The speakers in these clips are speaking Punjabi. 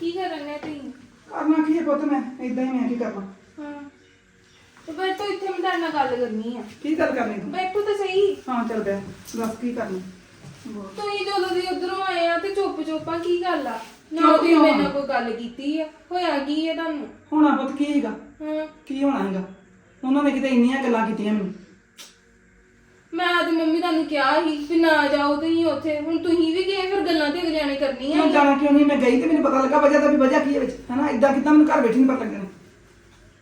ਕੀ ਕਰਨ ਨੇ ਤੁਸੀਂ? ਕਰਨਾ ਕੀ ਹੈ ਪੁੱਤ ਮੈਂ? ਇਦਾਂ ਹੀ ਮੈਂ ਕੀ ਕਰਨਾ? ਹਾਂ। ਤੇ ਬੈਠੋ ਇੱਥੇ ਮੈਂ ਤੁਹਾਡੇ ਨਾਲ ਗੱਲ ਕਰਨੀ ਆ। ਕੀ ਗੱਲ ਕਰਨੀ ਤੂੰ? ਬੈਠੋ ਤਾਂ ਸਹੀ। ਹਾਂ ਚੱਲ ਬੈ ਦੱਸ ਕੀ ਕਰਨੀ? ਬੋਲ। ਤੁਸੀਂ ਜਦੋਂ ਦੀ ਉਧਰੋਂ ਆਏ ਆ ਤੇ ਚੁੱਪ ਚੁੱਪਾਂ ਕੀ ਗੱਲ ਆ? ਨਾ ਚੁੱਪ ਤੁਸੀਂ ਕਿਉਂ ਮੇਰੇ ਆ? ਕੋਈ ਗੱਲ ਕੀਤੀ ਆ। ਹੋਇਆ ਕੀ ਹੈ ਤੁਹਾਨੂੰ? ਹੋਣਾ ਪੁੱਤ ਕੀ ਹੈਗਾ? ਹਾਂ। ਕੀ ਹੋਣਾ ਹੈਗਾ? ਉਹਨਾਂ ਨੇ ਕਿਤੇ ਇੰਨੀਆਂ ਗੱਲਾਂ ਕੀਤੀਆਂ ਮੈਨੂੰ। ਮੈਂ ਤੇ ਮੰਮੀ ਤੁਹਾਨੂੰ ਕਿਹਾ ਸੀ ਵੀ ਨਾ ਜਾਓ ਤੁਸੀਂ ਉੱਥੇ। ਹੁਣ ਤੁਸੀਂ ਵੀ ਗਏ ਫਿਰ ਗੱਲਾਂ ਤੇ ਅਗਲਿਆਂ ਨੇ ਕਰਨੀਆਂ? ਕਿਉਂ ਜਾਣਾ ਕਿਉਂ ਨਹੀਂ? ਮੈਂ ਗਈ ਤੇ ਮੈਨੂੰ ਪਤਾ ਲੱਗਾ ਵਜ੍ਹਾ ਤਾਂ ਵੀ ਵਜ੍ਹਾ ਕੀ ਹੈ ਵਿੱਚ। ਹਨਾ ਇਦਾਂ ਕਿਦਾਂ ਮੈਨੂੰ ਘਰ ਬੈਠੀ ਨਹੀਂ ਪਤਾ ਲੱਗਣਾ।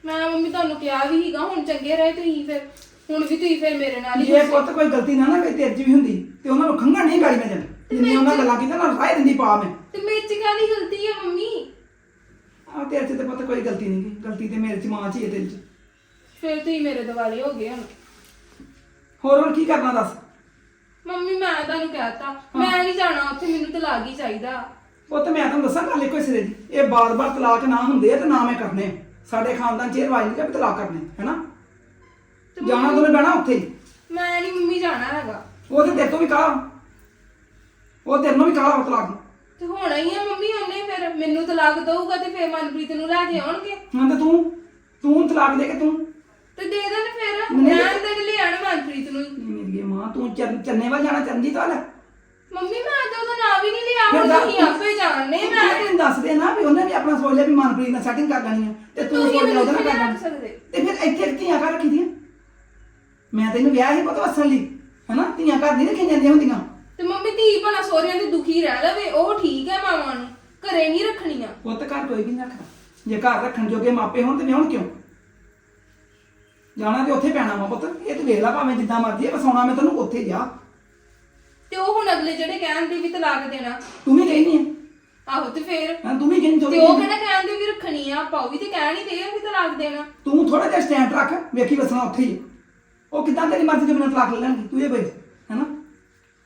ਮੈਂ ਮੰਮੀ ਤੁਹਾਨੂੰ ਕਿਹਾ ਵੀ ਸੀਗਾ ਹੁਣ ਚੰਗੇ ਰਹੇ ਤੁਸੀਂ ਫਿਰ। ਹੁਣ ਵੀ ਤੁਸੀਂ ਫਿਰ ਮੇਰੇ ਨਾਲ ਹੀ ਜੇ ਗੁੱਸੇ- ਪੁੱਤ ਕੋਈ ਗਲਤੀ ਨਾ ਨਾ ਕੋਈ ਤੇਰੇ 'ਚ ਵੀ ਹੁੰਦੀ ਤੇ ਉਹਨਾਂ ਨੂੰ ਖੰਗਾ ਨਹੀਂ ਗਾੜੀ ਮੈਂ ਜਾਣਾ ਜਿੰਨੀ ਉਹਨਾਂ ਗੱਲਾਂ ਕੀਤੀਆਂ ਨਾ ਰਾਹ ਦਿੰਦੀ ਪਾ ਮੈਂ। ਤੇ ਮੇਰੇ ਚ ਕਾਹਦੀ ਗਲਤੀ ਹੈ ਮੰਮੀ? ਆ ਤੇਰੇ 'ਚ ਤੇ ਪੁੱਤ ਕੋਈ ਗਲਤੀ ਨਹੀਂ ਗੀ। ਗਲਤੀ ਤੇ ਮੇਰੇ 'ਚ ਮਾਂ 'ਚ ਹੀ ਹੈ ਤੇਰੇ 'ਚ। ਫਿਰ ਤੁਸੀਂ ਮੇਰੇ ਦਿਵਾਲੇ ਹੋ ਗਏ ਹੁਣ। ਹੋਰ ਹੁਣ ਕੀ ਕਰਨਾ ਦੱਸ? ਮੰਮੀ ਮੈਂ ਤੁਹਾਨੂੰ ਕਹਿਤਾ। ਮੈਂ ਨਹੀਂ ਜਾਣਾ ਉੱਥੇ ਮੈਨੂੰ ਤਲਾਕ ਹੀ ਚਾਹੀਦਾ। ਪੁੱਤ ਮੈਂ ਤੁਹਾਨੂੰ ਦੱਸਾਂ ਗੱਲ ਇੱਕੋ ਹੀ ਸਿਰੇ ਦੀ। ਇਹ ਬਾਰ-ਬਾਰ ਤਲਾਕ ਨਾ ਹੁੰਦੇ ਆ ਤੇ ਨਾ ਮੈਂ ਕਰਨੇ ਆ। ਸਾਡੇ ਖਾਨਦਾਨ 'ਚ ਇਹ ਰਿਵਾਜ ਨਹੀਂ ਕਿ ਤਲਾਕ ਕਰਨੇ ਹੈਨਾ? ਤੇ ਜਾਣਾ ਤੂੰ ਬਹਿਣਾ ਉੱਥੇ। ਹੀ ਮੈਂ ਨਹੀਂ ਮੰਮੀ ਜਾਣਾ ਹੈਗਾ। ਉਹ ਤੇ ਤੇਰੇ ਤੋਂ ਵੀ ਕਾਲਾ ਉਹ ਤੇਰੇ ਨੂੰ ਵੀ ਕਾਲਾ ਵਾ ਤਲਾਕ ਨੂੰ। ਤੇ ਹੋਣਾ ਹੀ ਆ ਮੰਮੀ ਉਹਨੇ ਫਿਰ ਮੈਨੂੰ ਤਲਾਕ ਦਊਗਾ ਤੇ ਫਿਰ ਮਨਪ੍ਰੀਤ ਨੂੰ ਲੈ ਕੇ ਆਉਣਗੇ। ਹਾਂ ਤੇ ਤੂੰ ਤੂੰ ਤਲਾਕ ਦੇ ਕੇ ਤੂੰ ਤੇ ਦੇ ਦੇਣ ਫਿਰ। ਮੈਂ ਤੇ ਲੈ ਆਣ ਮਨਪ੍ਰੀਤ ਨੂੰ। ਮੇਰੀ ਮਾਂ ਤੂੰ ਚੰਨ- ਚੰਨੇ ਵੱਲ ਜਾਣਾ ਚੰਦੀ ਤਾਂ ਮੰਮੀ ਮੈਂ ਤਾਂ ਉਹਦਾ ਨਾਂ ਵੀ ਨਹੀਂ ਲਿਆ ਫਿਰ ਹੁਣ ਦੱਸ- ਤੁਸੀਂ ਆਪੇ ਜਾਣਨੇ ਤੂੰ ਮੈਂ। ਤੈਨੂੰ ਦੱਸ ਦੇ ਨਾ ਵੀ ਉਹਨੇ ਵੀ ਆਪਣਾ ਸੋਚ ਲਿਆ ਵੀ ਮਨਪ੍ਰੀਤ ਨਾਲ ਸੈਟਿੰਗ ਕਰ ਲੈਣੀ ਹੈ ਤੇ ਤੂੰ ਤੁਸੀਂ ਸੋਚ ਲਿਆ ਮੈਨੂੰ ਉਹਦੇ ਨਾਲ ਇੱਥੇ ਕਰ ਲੈਣੀ। ਸਕਦੇ। ਤੇ ਫਿਰ ਇੱਥੇ ਧੀਆਂ ਘਰ ਰੱਖੀ ਦੀਆਂ? ਮੈਂ ਤੈਨੂੰ ਵਿਆਹ ਹੀ ਪੁੱਤ ਵਸਣ ਲਈ ਹੈਨਾ? ਧੀਆਂ ਘਰ ਨਹੀਂ ਰੱਖੀਆਂ ਜਾਂਦੀਆਂ ਹੁੰਦੀਆਂ। ਤੇ ਮੰਮੀ ਧੀ ਭਲਾ ਸੋਹਰਿਆਂ ਦੀ ਦੁਖੀ ਰਹਿ ਲਵੇ ਉਹ ਠੀਕ ਹੈ ਮਾਵਾਂ ਨੂੰ ਘਰੇ ਨਹੀਂ ਰੱਖਣੀਆਂ। ਪੁੱਤ ਘਰ ਕੋਈ ਵੀ ਨਹੀਂ ਰੱਖਦਾ। ਜੇ ਘਰ ਰੱਖਣ ਜੋਗੇ ਮਾਪੇ ਹੋਣ ਤੇ ਵਿਆਹਣ ਕਿਉਂ? ਜਾਣਾ ਤੇ ਉੱਥੇ ਪੈਣਾ ਵਾ ਪੁੱਤ। ਇਹ ਤੂੰ ਵੇਖ ਲੈ ਭਾਵੇਂ ਜਿੱਦਾਂ ਮਰਜ਼ੀ ਹੈ ਵਸਾਉਣਾ ਮੈਂ ਤੈਨੂੰ ਉੱਥੇ ਜਾ। ਤੇ ਉਹ ਹੁਣ ਅਗਲੇ ਜਿਹੜੇ ਕਹਿੰਦੇ ਵੀ ਤਲਾਕ ਦੇਣਾ। ਤੂੰ ਵੀ ਕਹਿੰਦੀ ਹੈ ਆਹੋ ਤੇ ਫੇਰ। ਹਾਂ ਤੂੰ ਵੀ ਕਹਿੰਦੀ ਤੇ ਚੋਰੀ ਉਹ ਕਿਹੜਾ ਕਹਿੰਦੇ ਵੀ ਰੱਖਣੀ ਆ ਆਪਾਂ ਉਹ ਵੀ ਤੇ ਕਹਿਣ ਹੀ ਦੇ ਆ ਵੀ ਤਲਾਕ ਦੇਣਾ। ਤੂੰ ਥੋੜਾ ਜਿਹਾ ਸਟੈਂਡ ਰੱਖ ਵੇਖੀ ਵਸਣਾ ਉੱਥੇ ਹੀ ਹੈ। ਉਹ ਕਿੱਦਾਂ ਤੇਰੀ ਮਰਜ਼ੀ ਦੇ ਬਿਨਾਂ ਤਲਾਕ ਲੈ ਲੈਣਗੇ ਤੂੰ ਇਹ ਬਈ ਹੈਨਾ?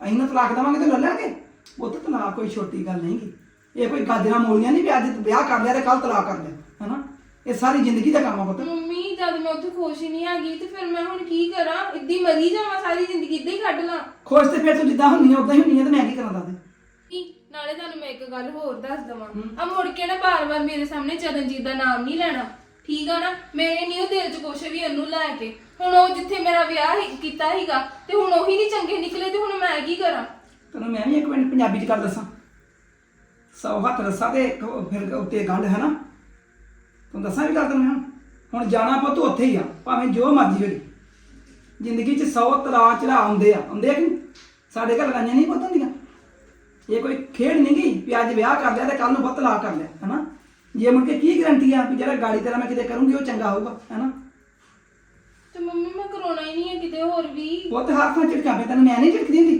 ਅਸੀਂ ਨਾ ਤਲਾਕ ਦੇਵਾਂਗੇ ਤੇ ਲੈ ਲੈਣਗੇ। ਉਹ ਤਾਂ ਤਲਾਕ ਕੋਈ ਛੋਟੀ ਗੱਲ ਨਹੀਂ ਗੀ। ਇਹ ਕੋਈ ਗਾਜਰਾਂ ਮੋਲੀਆਂ ਨਹੀਂ ਵੀ ਅੱਜ ਵਿਆਹ ਕਰ ਲਿਆ ਤੇ ਕੱਲ ਤਲਾਕ ਕਰ ਲਿਆ ਹੈਨਾ? ਇਹ ਸਾਰੀ ਜ਼ਿੰਦਗੀ ਦਾ ਕੰਮ ਆ ਪੁੱਤ। ਜਦ ਮੈਂ ਉੱਥੇ ਖੁਸ਼ ਹੀ ਨਹੀਂ ਹੈਗੀ ਤੇ ਫਿਰ ਮੈਂ ਹੁਣ ਕੀ ਕਰਾਂ? ਇੱਦੀ ਮਰੀ ਜਾਵਾਂ ਸਾਰੀ ਜ਼ਿੰਦਗੀ ਇੱਦਾਂ ਹੀ ਕੱਢ ਲਾਂ। ਖੁਸ਼ ਤੇ ਫਿਰ ਤੂੰ ਜਿੱਦਾਂ ਹੁੰਨੀ ਆ ਉਦਾਂ ਹੀ ਹੁੰਨੀ ਆ ਤੇ ਮੈਂ ਕੀ ਕਰਾਂ ਦੱਸ ਕੀ? ਨਾਲੇ ਤੁਹਾਨੂੰ ਮੈਂ ਇੱਕ ਗੱਲ ਹੋਰ ਦੱਸ ਦਵਾਂ। ਆ ਮੁੜ ਕੇ ਨਾ ਬਾਰ-ਬਾਰ ਮੇਰੇ ਸਾਹਮਣੇ ਚਰਨਜੀਤ ਦਾ ਨਾਮ ਨਹੀਂ ਲੈਣਾ। ਠੀਕ ਆ ਨਾ? ਮੇਰੇ ਨਹੀਂ ਉਹ ਦਿਲ 'ਚ ਕੁਛ ਵੀ ਉਹਨੂੰ ਲੈ ਕੇ। ਹੁਣ ਉਹ ਜਿੱਥੇ ਮੇਰਾ ਵਿਆਹ ਹੀ- ਕੀਤਾ ਸੀਗਾ ਤੇ ਹੁਣ ਉਹੀ ਨਹੀਂ ਚੰਗੇ ਨਿਕਲੇ ਤੇ ਹੁਣ ਮੈਂ ਕੀ ਕਰਾਂ? ਤੈਨੂੰ ਮੈਂ ਵੀ ਇੱਕ ਮਿੰਟ ਪੰਜਾਬੀ ਚ ਗੱਲ ਦੱਸਾਂ। ਸੌ ਹੱਥ ਰੱਸਾ ਤੇ ਇੱਕ ਉਹ ਫਿਰ ਉੱਤੇ ਗੰਢ ਹੈ ਨਾ? ਤੂੰ ਦੱਸਾਂ ਵੀ ਗੱਲ ਤੈਨੂੰ ਹੁਣ? ਹੁਣ ਜਾਣਾ ਪੁੱਤ ਉੱਥੇ ਹੀ ਆ ਭਾਵੇਂ ਜੋ ਮਰਜ਼ੀ ਹੋਵੇ ਜ਼ਿੰਦਗੀ 'ਚ ਸੌ ਤਰਾ ਚੜਾ ਆਉਂਦੇ ਆ ਆਉਂਦੇ ਆ ਕਿ ਨਹੀਂ? ਸਾਡੇ ਘਰ ਲਗਾਈਆਂ ਨਹੀਂ ਪੁੱਤ ਹੁੰਦੀਆਂ। ਇਹ ਕੋਈ ਖੇਡ ਨਹੀਂ ਗਈ ਵੀ ਅੱਜ ਵਿਆਹ ਕਰ ਲਿਆ ਤੇ ਕੱਲ ਨੂੰ ਪੁੱਤ ਲਾ ਕਰ ਲਿਆ ਹਨਾ? ਜੇ ਮੁੜ ਕੇ ਕੀ ਗਰੰਟੀ ਆ ਵੀ ਜਿਹੜਾ ਗਾੜੀ ਤੇਰਾ ਮੈਂ ਕਿਤੇ ਕਰੂੰਗੀ ਉਹ ਚੰਗਾ ਹੋਊਗਾ ਹਨਾ? ਤੇ ਮੰਮੀ ਮੈਂ ਕਰਾਉਣਾ ਹੀ ਨਹੀਂ ਹੈ ਕਿਤੇ ਹੋਰ ਵੀ। ਪੁੱਤ ਹੱਥ ਨਾਲ ਝਿੜਕਾਂ ਪੇ ਤੈਨੂੰ ਮੈਂ ਨਹੀਂ ਝਿੜਕਦੀ ਹੁੰਦੀ।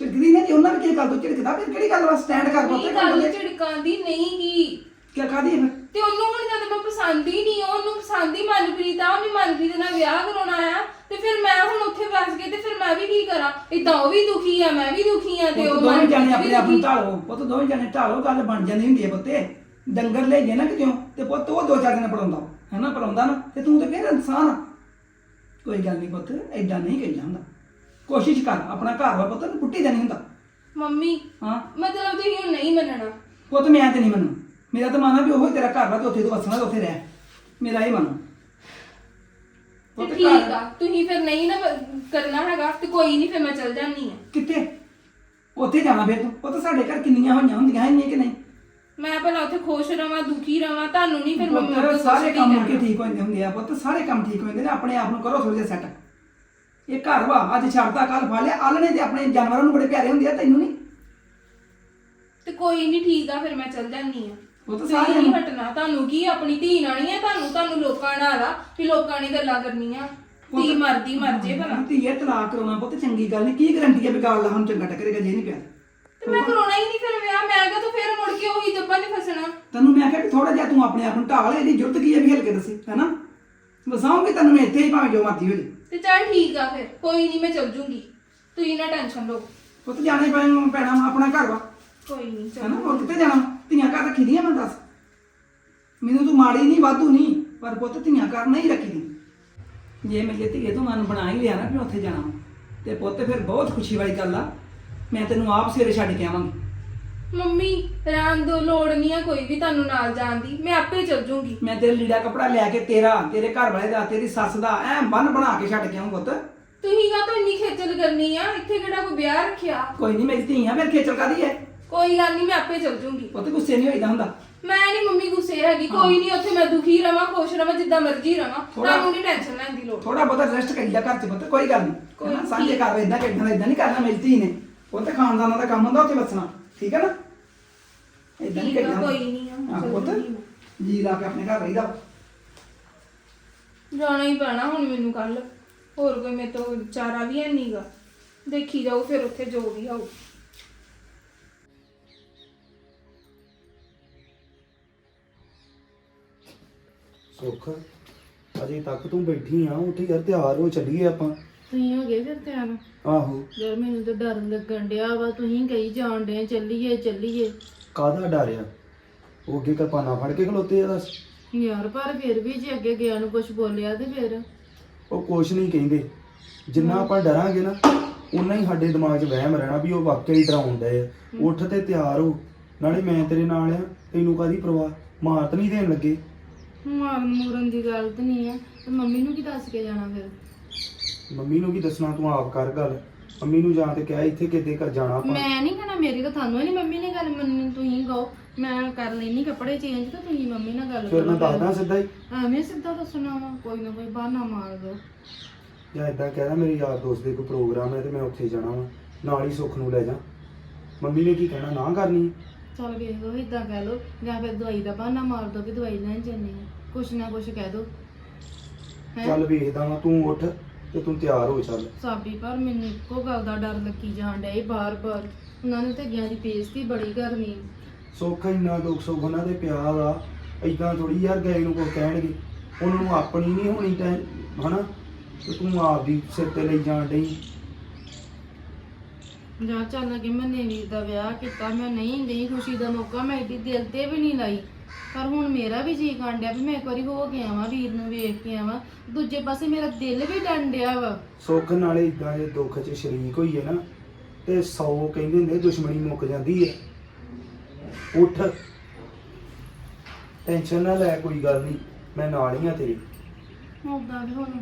ਝਿੜਕਦੀ ਨਹੀਂ ਉਹਨਾਂ ਨੇ ਕੀ ਗੱਲ ਤੋਂ ਝਿੜਕਦਾ ਫਿਰ ਕਿਹੜੀ ਗੱਲ ਵਾ? ਸਟੈਂਡ ਕਰ ਪੁੱਤ ਨਹੀਂ ਗੱਲ ਝਿੜਕਾਂ ਦੀ ਨਹੀਂ ਗੀ। ਕੀ ਫਿਰ ਤੇ ਉਹਨੂੰ ਹੁਣ ਜਦ ਮੈਂ ਪਸੰਦ ਹੀ ਨਹੀਂ ਉਹਨੂੰ ਪਸੰਦ ਹੀ ਮਨਪ੍ਰੀਤ ਆ ਉਹਨੇ ਮਨਪ੍ਰੀਤ ਨਾਲ ਵਿਆਹ ਕਰਾਉਣਾ ਆ ਤੇ ਫਿਰ ਮੈਂ ਹੁਣ ਉੱਥੇ ਵਸ ਗਈ ਤੇ ਫਿਰ ਮੈਂ ਵੀ ਕੀ ਕਰਾਂ? ਇਦਾਂ ਉਹ ਵੀ ਦੁਖੀ ਆ ਮੈਂ ਵੀ ਦੁਖੀ ਆ ਤੇ ਪੁੱਤ ਉਹ ਦੋਵੇਂ ਜਾਣੇ ਆਪਣੇ ਆਪ ਨੂੰ। ਢਾਲੋ ਪੁੱਤ ਦੋਵੇਂ ਜਾਣੇ ਢਾਲੋ ਗੱਲ ਬਣ ਜਾਂਦੀ ਹੁੰਦੀ ਹੈ ਪੁੱਤੇ। ਡੰਗਰ ਲੈ ਜੇ ਨਾ ਕਿਤੇ ਤੇ ਪੁੱਤ ਉਹ ਦੋ ਚਾਰ ਦਿਨ ਪੜਾਉਂਦਾ ਹੈਨਾ ਪੜਾਉਂਦਾ ਨਾ ਤੇ ਤੂੰ ਤੇ ਫਿਰ ਇਨਸਾਨ ਆ। ਕੋਈ ਗੱਲ ਨਹੀਂ ਪੁੱਤ ਐਡਾ ਨਹੀਂ ਕਹੀ ਜਾਂਦਾ ਕੋਸ਼ਿਸ਼ ਕਰ ਆਪਣਾ ਘਰ ਵਾ ਪੁੱਤ ਨੂੰ ਪੁੱਟੀ ਦਾ ਨਹੀਂ ਹੁੰਦਾ। ਮੰਮੀ ਹਾਂ। ਮਤਲਬ ਤੁਸੀਂ ਹੁਣ ਨਹੀਂ ਮੰਨਣਾ। ਪੁੱਤ ਮੈਂ ਤੇ ਨਹੀਂ ਮੰਨੂ ਮੇਰਾ ਤਾਂ ਮਨ ਆ ਵੀ ਉਹ ਤੇਰਾ ਘਰ ਵਾ ਤੇ ਉੱਥੇ ਤੂੰ ਵਸਣਾ ਤੇ ਉੱਥੇ ਰਹਿ। ਮੇਰਾ ਇਹ ਮਨ ਤੇ ਪੁੱਤ ਠੀਕ ਘਰ- ਆ। ਤੁਸੀਂ ਫਿਰ ਨਹੀਂ ਨਾ ਬ- ਕਰਨਾ ਹੈਗਾ ਤੇ ਕੋਈ ਨਹੀਂ ਫਿਰ ਮੈਂ ਚਲ ਜਾਂਦੀ ਆ। ਕਿੱਥੇ? ਉੱਥੇ ਜਾਣਾ ਫਿਰ ਤੂੰ। ਪੁੱਤ ਸਾਡੇ ਘਰ ਕਿੰਨੀਆਂ ਹੋਈਆਂ ਹੁੰਦੀਆਂ ਇੰਨੀਆਂ ਕਿ ਨਹੀਂ? ਮੈਂ ਭਲਾ ਉੱਥੇ ਖੁਸ਼ ਰਵਾਂ ਦੁਖੀ ਰਵਾਂ ਤੁਹਾਨੂੰ ਨਹੀਂ ਫਿਰ ਮੰਮੀ ਪੁੱਤਰ ਸਾਰੇ ਕੰਮ ਮੁੜ ਕੇ। ਠੀਕ ਹੋ ਜਾਂਦੇ ਹੁੰਦੇ ਆ। ਪੁੱਤ ਸਾਰੇ ਕੰਮ ਠੀਕ ਹੋ ਜਾਂਦੇ ਨੇ। ਆਪਣੇ ਆਪ ਨੂੰ ਕਰੋ ਥੋੜਾ ਜਿਹਾ ਸੈੱਟ। ਇਹ ਘਰ ਵਾ ਅੱਜ ਛੱਡਦਾ ਕੱਲ ਫੜ ਲਿਆ। ਆਲਣੇ ਤੇ ਆਪਣੇ ਜਾਨਵਰਾਂ ਨੂੰ ਬੜੇ ਪਿਆਰੇ ਹੁੰਦੇ ਆ ਤੈਨੂੰ ਨਹੀਂ? ਤੇ ਕੋਈ ਨਹੀਂ ਠੀਕ ਆ ਫਿਰ ਮੈਂ ਚਲ ਜਾਂਦੀ ਆ। ਉਹ ਤਾਂ ਸਾਰਿਆਂ ਨਹੀਂ। ਹਟਣਾ ਤੁਹਾਨੂੰ ਕੀ ਆਪਣੀ ਧੀ ਨਾਲ ਨਹੀਂ ਹੈ ਤੁਹਾਨੂੰ ਤੁਹਾਨੂੰ ਲੋਕਾਂ ਨਾਲ ਆ। ਵੀ ਲੋਕਾਂ ਨੇ ਗੱਲਾਂ ਕਰਨੀਆਂ। ਧੀ ਮਰਦੀ ਮਰ ਜੇ ਭਲਾ। ਧੀਏ ਤਲਾਕ ਕਰਾਉਣਾ ਪੁੱਤ ਚੰਗੀ ਗੱਲ ਨਹੀਂ। ਕੀ ਗਰੰਟੀ ਹੈ ਵਿਗਾੜ ਲਾ ਹੁਣ ਚੰਗਾ ਟੱਕਰੇਗਾ ਜੇ ਨਹੀਂ ਪਿਆ ਤੇ? ਮੈਂ ਕਰਾਉਣਾ ਹੀ ਨਹੀਂ ਫਿਰ ਵਿਆਹ। ਮੈਂ ਕਿਹਾ ਤੂੰ ਫਿਰ ਮੁੜ ਕੇ ਉਹੀ ਜੱਬਾਂ 'ਚ ਫਸਣਾ? ਤੈਨੂੰ ਮੈਂ ਕਿਹਾ ਕਿ ਥੋੜਾ ਜਿਹਾ ਤੂੰ ਆਪਣੇ ਆਪ ਨੂੰ ਢਾਲ ਇਹਦੀ ਜ਼ਰੂਰਤ ਕੀ ਹੈ ਵੀ ਹਿਲ ਕੇ ਦੱਸੇ ਹੈਨਾ ਵਸਾਉਂਗੀ ਤੈਨੂੰ ਮੈਂ ਇੱਥੇ ਹੀ ਭਾਵੇਂ ਜੋ ਮਰਜ਼ੀ ਹੋ ਜੇ। ਤੇ ਚੱਲ ਠੀਕ ਆ ਫਿਰ ਕੋਈ ਨਹੀਂ ਮੈਂ ਚਲ ਜੂੰਗੀ। ਤੁਸੀਂ ਨਾ ਟੈਨਸ਼ਨ ਲਓ। ਪੁੱਤ ਜਾਣਾ ਪੈਣਾ ਪੈਣਾ ਵਾ, ਆਪਣਾ ਘਰ ਵਾ। ਕੋਈ ਨਹੀਂ ਚਲ ਹੈਨਾ ਹੋਰ ਕਿੱਥੇ ਜਾਣਾ? ਵਾ? ਧੀਆਂ ਘਰ ਰੱਖੀ ਦੀਆਂ ਮੈਂ ਦੱਸ। ਮੈਨੂੰ ਤੂੰ ਮਾੜੀ ਨਹੀਂ ਵਾਧੂ ਨਹੀਂ ਪਰ ਪੁੱਤ ਧੀਆਂ ਘਰ ਨਹੀਂ ਰੱਖੀ ਦੀ। ਜੇ ਮੇਰੇ ਧੀਏ ਤੂੰ ਮਨ ਬਣਾ ਹੀ ਲਿਆ ਨਾ ਵੀ ਉੱਥੇ ਜਾਣਾ ਤੇ ਪੁੱਤ ਫਿਰ ਬਹੁਤ ਖੁਸ਼ੀ ਵਾਲੀ ਗੱਲ ਆ। ਮੈਂ ਤੈਨੂੰ ਆਪ ਸਵੇਰੇ ਛੱਡ ਕੇ ਆਵਾਂਗੀ। ਮੰਮੀ ਰਹਿਣ ਦੋ ਲੋੜ ਨਹੀਂ ਆ ਕੋਈ ਵੀ ਤੁਹਾਨੂੰ ਨਾਲ ਜਾਣ ਦੀ। ਮੈਂ ਆਪੇ ਚੱਲ ਜੂੰਗੀ। ਮੈਂ ਤੇਰੇ ਲੀੜਾ ਕਪੜਾ ਲੈ ਕੇ ਤੇਰਾ ਤੇਰੇ ਘਰ ਵਾਲੇ ਦਾ ਤੇਰੀ ਸੱਸ ਦਾ ਐ ਬੰਨ ਬਣਾ ਕੇ ਛੱਡ ਕੇ ਆਉਂ ਪੁੱਤ। ਤੁਸੀਂ ਕਾ ਤੋਂ ਇੰਨੀ ਖੇਚਲ ਕਰਨੀ ਆ? ਇੱਥੇ ਕਿਹੜਾ ਕੋਈ ਵਿਆਹ ਰੱਖਿਆ? ਕੋਈ ਨਹੀਂ ਮੇਰੀ ਧੀ ਆ ਮੇਰੇ ਖੇਚਲ ਕਾਦੀ ਹੈ ਕੋਈ ਗੱਲ ਨਹੀਂ ਮੈਂ ਆਪੇ ਚੱਲ ਜੂੰਗੀ। ਪੁੱਤ ਗੁੱਸੇ ਨਹੀਂ ਹੋਈਦਾ ਹੁੰਦਾ। ਮੈਂ ਨਹੀਂ ਮੰਮੀ ਗੁੱਸੇ ਹੈਗੀ ਕੋਈ ਨਹੀਂ ਉੱਥੇ ਮੈਂ ਦੁਖੀ ਰਵਾਂ ਖੁਸ਼ ਰਵਾਂ ਜਿੱਦਾਂ ਮਰਜ਼ੀ ਰਵਾਂ। ਥੋੜ੍ਹਾ- ਤੁਹਾਨੂੰ ਨਹੀਂ ਟੈਨਸ਼ਨ ਲੈਣ ਦੀ ਲੋੜ। ਥੋੜਾ ਬਹੁਤਾ ਰੈਸਟ ਕਰੀਦਾ ਘਰ ਚ ਪੁੱਤ ਕੋਈ ਗੱਲ ਕੋਈ ਨਹੀਂ ਸਾਂਝੇ ਘਰ ਇਦਾਂ ਕਿ ਇਦਾਂ ਨਹੀਂ ਕਰਨਾ ਮੇਰੀ ਧੀ ਨੇ। ਉਹ ਤੇ ਖਾਨਦਾਨਾਂ ਦਾ ਕੰਮ ਹੁੰਦਾ ਉੱਥੇ ਵਸਣਾ। ਠੀਕ ਹੈ ਨਾ? ਇਦਾਂ ਨਹੀਂ ਠੀਕ ਆ, ਕਰੀਦਾ ਕੋਈ ਨਹੀਂ ਆ, ਹਾਂ ਪੁੱਤ ਜੀ ਲਾ ਕੇ ਆਪਣੇ ਘਰ ਰਹੀਦਾ। ਜਾਣਾ ਹੀ ਪੈਣਾ ਹੁਣ ਮੈਨੂੰ ਕੱਲ ਹੋਰ ਕੋਈ ਮੇਰੇ ਤੋਂ ਚਾਰਾ ਵੀ ਹੈ ਨਹੀਂਗਾ ਦੇਖੀ ਜਾਓ ਫਿਰ ਉੱਥੇ ਜੋ ਵੀ ਹੋਊ। ਸੁੱਖ। ਅਜੇ ਤੱਕ ਤੂੰ ਬੈਠੀ ਆ ਉੱਠ ਯਾਰ ਤਿਆਰ ਹੋ ਚੱਲੀਏ ਆਪਾਂ। ਤੁਸੀਂ ਹੋ ਗਏ ਫਿਰ ਧਿਆਨ ਆਹੋ। ਯਾਰ ਮੈਨੂੰ ਤਾਂ ਡਰ ਲੱਗਣ ਡਿਆ ਵਾ ਤੁਸੀਂ ਕਹੀ ਜਾਣ ਡੇ ਚੱਲੀਏ ਚੱਲੀਏ। ਕਾਹਦਾ ਡਰਿਆ ਉਹ ਅੱਗੇ ਕਿਰਪਾਨਾ ਫੜ ਕੇ ਖਲੋਤੇ ਆ ਦੱਸ। ਯਾਰ ਪਰ ਫਿਰ ਵੀ ਜੇ ਅੱਗੇ ਗਿਆ ਨੂੰ ਕੁਝ ਬੋਲਿਆ ਤੇ ਫਿਰ। ਉਹ ਕੁਛ ਨਹੀਂ ਕਹਿੰਦੇ। ਜਿੰਨਾ ਆਪਾਂ ਡਰਾਂਗੇ ਨਾ ਉਨਾ ਹੀ ਸਾਡੇ ਦਿਮਾਗ 'ਚ ਵਹਿਮ ਰਹਿਣਾ ਵੀ ਉਹ ਵਾਕਿਆ ਹੀ ਡਰਾਉਣ ਡਏ ਆ। ਉੱਠ ਤੇ ਤਿਆਰ ਹੋ। ਨਾਲੇ ਮੈਂ ਤੇਰੇ ਨਾਲ ਆ ਤੈਨੂੰ ਕਾਦੀ ਪਰਵਾਹ? ਮਾਰ ਤਾਂ ਨਹੀਂ ਦੇਣ ਲੱਗੇ। ਮਾਰਨ ਮੂਰਨ ਦੀ ਗੱਲ ਤਾਂ ਨਹੀਂ ਆ। ਤੇ ਮੰਮੀ ਨੂੰ ਕੀ ਦੱਸ ਕੇ ਜਾਣਾ ਫਿਰ? ਮੰਮੀ ਨੂੰ ਕੀ ਦੱਸਣਾ? ਤੂੰ ਆਪ ਕਰ ਗੱਲ। ਮੰਮੀ ਨੂੰ ਜਾਂ ਤੇ ਕਹਿ ਇੱਥੇ ਕਿਤੇ ਕਰ ਜਾਣਾ ਆਪਾਂ। ਮੈਂ ਨਹੀਂ ਕਹਣਾ ਮੇਰੀ ਤਾਂ ਤੁਹਾਨੂੰ ਨਹੀਂ ਮੰਮੀ ਨੇ ਗੱਲ ਮੰਨਣੀ ਤੁਸੀਂ ਕਹੋ। ਮੈਂ ਕਰ ਲੈਣੀ ਕੱਪੜੇ ਚੇਂਜ ਤਾਂ ਤੁਸੀਂ ਮੰਮੀ ਨਾਲ ਗੱਲ ਫਿਰ ਮੈਂ ਦੱਸਦਾ ਸਿੱਧਾ ਹੀ। ਐਵੇਂ ਸਿੱਧਾ ਦੱਸਣਾ ਵਾ ਕੋਈ ਨਾ ਕੋਈ ਬਹਾਨਾ ਮਾਰ ਦੋ। ਜਾਂ ਇਦਾਂ ਕਹਿਦਾ ਮੇਰੇ ਯਾਰ ਦੋਸਤ ਦੇ ਕੋਈ ਪ੍ਰੋਗਰਾਮ ਹੈ ਤੇ ਮੈਂ ਉੱਥੇ ਜਾਣਾ ਵਾ। ਨਾਲ ਹੀ ਸੁੱਖ ਨੂੰ ਲੈ ਜਾ। ਮੰਮੀ ਨੇ ਕੀ ਕਹਿਣਾ? ਨਾ ਕਰਨੀ। ਚੱਲ ਵੇਖ ਲਓ ਇਦਾਂ ਕਹਿ ਲਓ। ਜਾਂ ਫਿਰ ਦਵਾਈ ਦਾ ਬਹਾਨਾ ਮਾਰ ਦੋ ਵੀ ਦਵਾਈ ਲੈਣ ਜਾਂਦੇ ਆ। ਕੁਛ ਨਾ ਕੁਛ ਕਹਿ ਦੋ? ਚੱਲ ਵੇਖਦਾ ਵਾਂ ਤੂੰ ਉੱਠ ਤੇ ਤੂੰ ਤਿਆਰ ਹੋ ਚੱਲ। ਸਾਬੀ ਪਰ ਮੈਨੂੰ ਇੱਕੋ ਗੱਲ ਦਾ ਡਰ ਲੱਗੀ ਜਾਣ ਡਿਆ ਬਾਰ-ਬਾਰ। ਉਹਨਾਂ ਨੇ ਤੇ ਗਿਆ ਦੀ ਬੇਇੱਜ਼ਤੀ ਬੜੀ ਕਰਨੀ। ਸੁੱਖ ਇੰਨਾ ਦੁੱਖ ਸੁੱਖ ਉਹਨਾਂ ਦੇ ਪਿਆ ਵਾ ਏਦਾਂ ਥੋੜੀ ਯਾਰ ਗਏ ਨੂੰ ਕੋਈ ਕਹਿਣਗੇ। ਉਹਨਾਂ ਨੂੰ ਆਪਣੀ ਨਹੀਂ ਹੋਣੀ ਟੈ ਹਨਾ? ਤੇ ਤੂੰ ਆਪਦੀ ਸਿਰ ਤੇ ਲਈ ਜਾਣ ਡਈ। ਜਾਂ ਚੱਲ ਲੱਗੇ ਮੈਂ ਵੀਰ ਦਾ ਵਿਆਹ ਕੀਤਾ ਮੈਂ ਨਹੀਂ ਗਈ ਖੁਸ਼ੀ ਦਾ ਮੌਕਾ ਮੈਂ ਏਡੀ ਦਿਲ ਤੇ ਵੀ ਨਹੀਂ ਲਾਈ। ਪਰ ਹੁਣ ਮੇਰਾ ਵੀ ਜੀ ਕਾਂਡਿਆ ਵੀ ਮੈਂ ਇੱਕ ਵਾਰੀ ਹੋ ਕੇ ਆਵਾਂ ਵੀਰ ਨੂੰ ਵੇਖ ਕੇ ਆਵਾਂ। ਦੂਜੇ ਪਾਸੇ ਮੇਰਾ ਦਿਲ ਵੀ ਡੰਡਿਆ ਵਾ। ਸੁੱਖ ਨਾਲੇ ਇਦਾਂ ਦੇ ਦੁੱਖ 'ਚ ਸ਼ਰੀਕ ਹੋਈਏ ਨਾ ਤੇ 100 ਕਹਿੰਦੇ ਹੁੰਦੇ ਦੁਸ਼ਮਣੀ ਮੁੱਕ ਜਾਂਦੀ ਹੈ ਉੱਠ। ਟੈਨਸ਼ਨ ਨਾ ਲੈ ਕੋਈ ਗੱਲ ਨਹੀਂ ਮੈਂ ਨਾਲ ਹੀ ਆ ਤੇਰੇ। ਉਦਾਂ ਵੀ ਹੁਣ